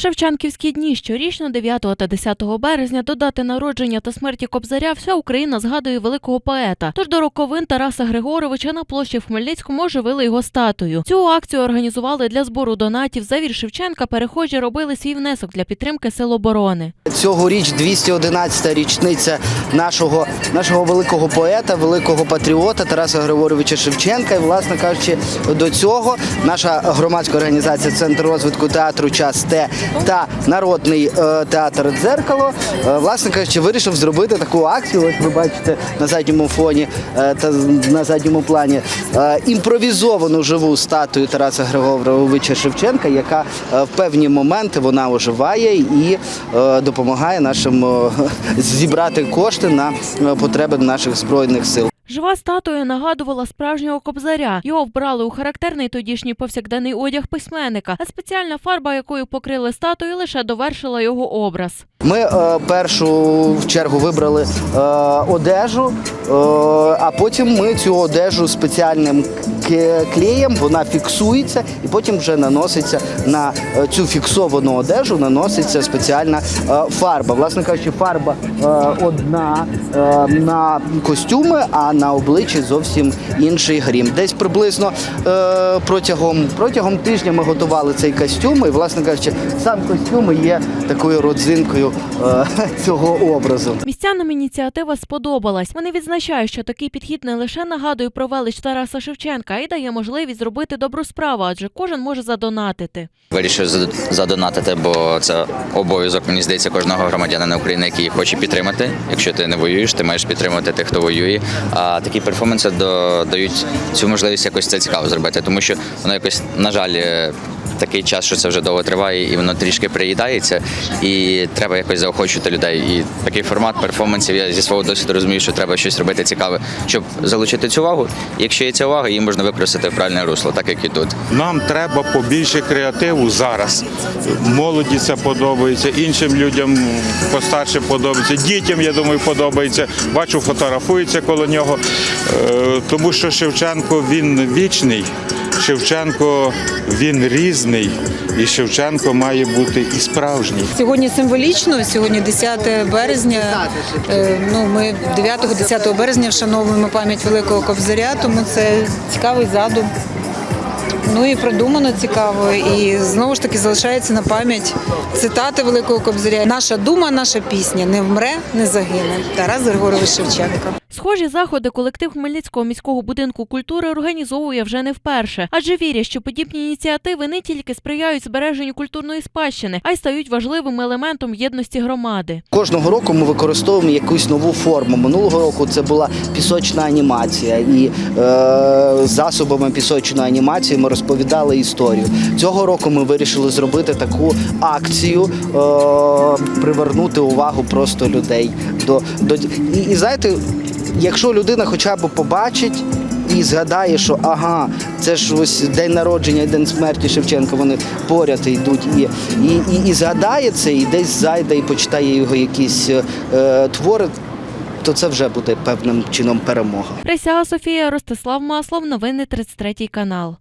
Шевченківські дні щорічно 9 та 10 березня до дати народження та смерті Кобзаря вся Україна згадує великого поета. Тож до роковин Тараса Григоровича на площі в Хмельницькому оживили його статую. Цю акцію організували для збору донатів. За вір Шевченка перехожі робили свій внесок для підтримки сил оборони. Цьогоріч 211-та річниця нашого, нашого великого поета, великого патріота Тараса Григоровича Шевченка. І, власне кажучи, до цього наша громадська організація Центр розвитку театру Час Т та народний е, театр Дзеркало, е, власне кажучи, вирішив зробити таку акцію. Ось ви бачите на задньому фоні е, та на задньому плані імпровізовану живу статую Тараса Григоровича Шевченка, яка в певні моменти вона оживає і е, допомагає нашим зібрати кошти на потреби наших збройних сил. Жива статуя нагадувала справжнього кобзаря. Його вбрали у характерний тодішній повсякденний одяг письменника, а спеціальна фарба, якою покрили статую, лише довершила його образ. Ми е, першу в чергу вибрали е, одежу, е, а потім ми цю одежу спеціальним клеєм, вона фіксується і потім вже наноситься на е, цю фіксовану одежу, наноситься спеціальна е, фарба. Власне кажучи, фарба е, одна е, на костюми, а на обличчі зовсім інший грім. Десь приблизно е, протягом, протягом тижня ми готували цей костюм, і, власне кажучи, сам костюм є такою родзинкою е, цього образу. Містянам ініціатива сподобалась. Вони відзначають, що такий підхід не лише нагадує про велич Тараса Шевченка, а й дає можливість зробити добру справу, адже кожен може задонатити. Вирішив зад- задонатити, бо це обов'язок, мені здається, кожного громадянина України, який хоче підтримати. Якщо ти не воюєш, ти маєш підтримувати тих, хто воює. А такі перформанси дають цю можливість якось це цікаво зробити, тому що воно якось, на жаль, е, такий час, що це вже довго триває, і воно трішки приїдається, і треба якось заохочувати людей. І такий формат перформансів я зі свого досвіду розумію, що треба щось робити цікаве, щоб залучити цю увагу. Якщо є ця увага, її можна використати в правильне русло, так як і тут. Нам треба побільше креативу зараз. Молоді це подобається, іншим людям постарше подобається, дітям, я думаю, подобається. Бачу, фотографуються коло нього. Е, Тому що Шевченко він вічний, Шевченко він різний, і Шевченко має бути і справжній. Сьогодні символічно, сьогодні 10 березня. Е, Ну, ми 9-10 березня вшановуємо пам'ять Великого Кобзаря, тому це цікавий задум. Ну і продумано цікаво. І знову ж таки залишається на пам'ять цитати Великого Кобзаря. Наша дума, наша пісня не вмре, не загине. Тарас Григорович Шевченко. Схожі заходи колектив Хмельницького міського будинку культури організовує вже не вперше, адже вірять, що подібні ініціативи не тільки сприяють збереженню культурної спадщини, а й стають важливим елементом єдності громади. Кожного року ми використовуємо якусь нову форму. Минулого року це була пісочна анімація, і е, засобами пісочної анімації ми розповідали історію. Цього року ми вирішили зробити таку акцію, е, привернути увагу просто людей до, до і, і знаєте, якщо людина хоча б побачить. І згадає, що ага, це ж ось день народження і день смерті Шевченка, вони поряд йдуть. І, і, і, і згадає це, і десь зайде і почитає його якісь е, твори, то це вже буде певним чином перемога. Присяга Софія Ростислав Маслов. Новини 33 канал.